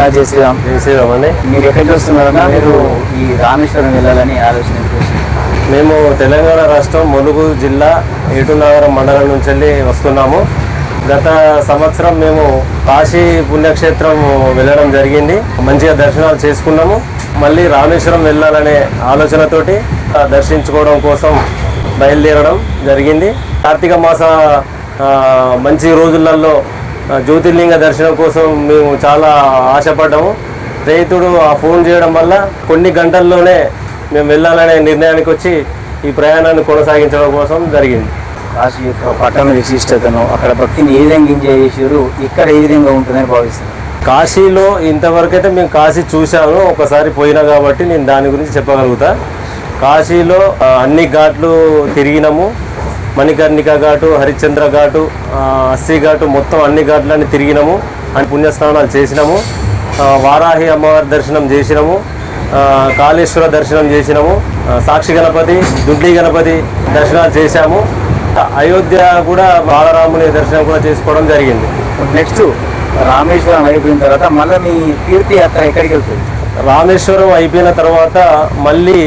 అలా జై శ్రీరామ్ జై శ్రీరామ్ అండి మీరు ఎక్కడికి వస్తున్నారన్నా మీరు ఈ రామేశ్వరం వెళ్ళాలని ఆలోచన? మేము తెలంగాణ రాష్ట్రం ములుగు జిల్లా ఏటునగరం మండలం నుంచి వెళ్ళి వస్తున్నాము. గత సంవత్సరం మేము కాశీ పుణ్యక్షేత్రం వెళ్ళడం జరిగింది. మంచిగా దర్శనాలు చేసుకున్నాము. మళ్ళీ రామేశ్వరం వెళ్ళాలనే ఆలోచనతోటి దర్శించుకోవడం కోసం బయలుదేరడం జరిగింది. కార్తీక మాస మంచి రోజులలో జ్యోతిర్లింగ దర్శనం కోసం మేము చాలా ఆశపడ్డాము. రైతుడు ఆ ఫోన్ చేయడం వల్ల కొన్ని గంటల్లోనే మేము వెళ్ళాలనే నిర్ణయానికి వచ్చి ఈ ప్రయాణాన్ని కొనసాగించడం కోసం జరిగింది. కాశీ యొక్క పట్టణ విశిష్టతను అక్కడ భక్తిని ఏ విధంగా ఎంజాయ్ చేసారు ఇక్కడ ఏ విధంగా ఉంటుందని భావిస్తారు కాశీలో ఇంతవరకు అయితే మేము కాశీ చూశాము ఒకసారి పోయినా కాబట్టి నేను దాని గురించి చెప్పగలుగుతా. కాశీలో అన్ని ఘాట్లు తిరిగినాము. మణికర్ణిక ఘాటు హరిశ్చంద్ర ఘాటు అస్సీ ఘాటు మొత్తం అన్ని ఘాట్లన్నీ తిరిగినాము. అని పుణ్యస్నానాలు చేసినాము. వారాహి అమ్మవారి దర్శనం చేసినాము. కాళేశ్వర దర్శనం చేసినాము. సాక్షి గణపతి దుడ్డి గణపతి దర్శనాలు చేశాము. అయోధ్య కూడా బాలరాముని దర్శనం కూడా చేసుకోవడం జరిగింది. నెక్స్ట్ రామేశ్వరం అయిపోయిన తర్వాత మళ్ళీ మీ తీర్థయాత్ర ఎక్కడికి వెళ్తుంది? రామేశ్వరం అయిపోయిన తర్వాత మళ్ళీ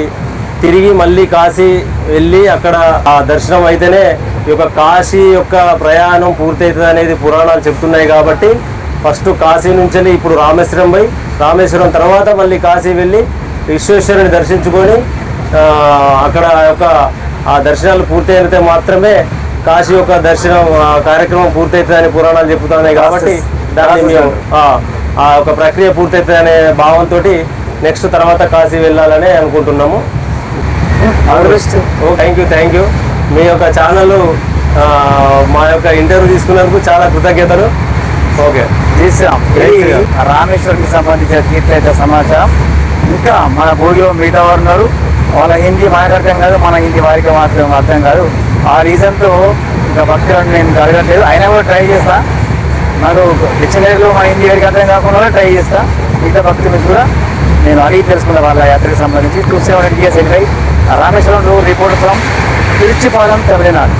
తిరిగి మళ్ళీ కాశీ వెళ్ళి అక్కడ ఆ దర్శనం అయితేనే ఈ యొక్క కాశీ యొక్క ప్రయాణం పూర్తవుతుంది అనేది పురాణాలు చెప్తున్నాయి కాబట్టి ఫస్ట్ కాశీ నుంచి ఇప్పుడు రామేశ్వరం పోయి రామేశ్వరం తర్వాత మళ్ళీ కాశీ వెళ్ళి విశ్వేశ్వరుని దర్శించుకొని ఆ, అక్కడ యొక్క ఆ దర్శనాలు పూర్తయితే మాత్రమే కాశీ యొక్క దర్శనం ఆ కార్యక్రమం పూర్తవుతుందని పురాణాలు చెప్తున్నాయి కాబట్టి దాన్ని మేము ఆ, ఆ యొక్క ప్రక్రియ పూర్తవుతుంది అనే భావంతో నెక్స్ట్ తర్వాత కాశీ వెళ్ళాలని అనుకుంటున్నాము. థ్యాంక్ యూ థ్యాంక్ యూ మీ యొక్క ఛానల్ మా యొక్క ఇంటర్వ్యూ తీసుకున్నందుకు చాలా కృతజ్ఞతలు. ఓకే శ్రీరామ్. రామేశ్వరంకి సంబంధించిన తీర్థయాత్ర సమాచారం. ఇంకా మన భోగిలో మిగతా వారు ఉన్నారు. వాళ్ళ హిందీ మనకు అర్థం కాదు మన హిందీ వారికి మాత్రం అర్థం కాదు. ఆ రీజన్తో ఇంకా భక్తులను నేను అడగట్లేదు. అయినా కూడా ట్రై చేస్తా. నాకు డిక్షనరీలో మా హిందీ వారికి అర్థం కాకుండా కూడా ట్రై చేస్తా. మిగతా భక్తులు కూడా నేను అడిగి తెలుసుకున్న వాళ్ళ యాత్రకు సంబంధించి two seven eight years Rameswaram report from Tiruchipalem Tamil Nadu